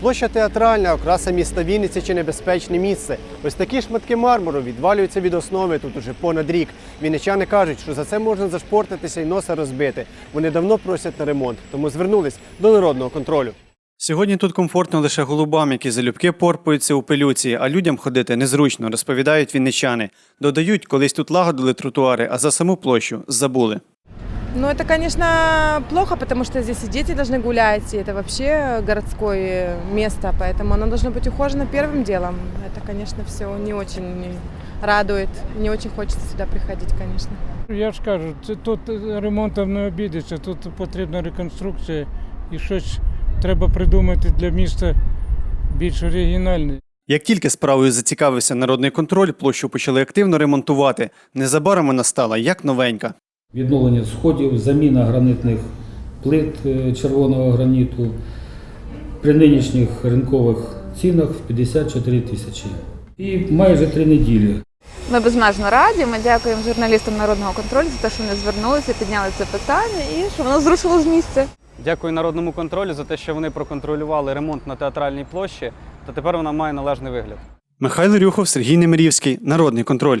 Площа театральна, окраса міста Вінниці чи небезпечне місце. Ось такі шматки мармуру відвалюються від основи тут уже понад рік. Вінничани кажуть, що за це можна зашпортитися і носа розбити. Вони давно просять на ремонт, тому звернулись до народного контролю. Сьогодні тут комфортно лише голубам, які залюбки порпаються у пилюці, а людям ходити незручно, розповідають вінничани. Додають, колись тут лагодили тротуари, а за саму площу забули. Ну, это, конечно, плохо, потому что здесь и дети должны гулять, и это вообще городское место, поэтому оно должно быть ухожено первым делом. Это, конечно, все не очень радует, не очень хочется сюда приходить, конечно. Я ж кажу, це тут ремонтом не обійдеться, тут потрібна реконструкція і щось треба придумати для міста більш оригінальне. Як тільки справою зацікавився народний контроль, площу почали активно ремонтувати. Незабаром вона стала як новенька. відновлення сходів, заміна гранитних плит е, червоного граніту при нинішніх ринкових цінах в 54 тисячі. І майже три неділі. Ми безмежно раді. Ми дякуємо журналістам народного контролю за те, що вони звернулися, підняли це питання і що воно зрушило з місця. Дякую народному контролю за те, що вони проконтролювали ремонт на театральній площі, та тепер вона має належний вигляд. Михайло Рюхов, Сергій Немирівський, Народний контроль.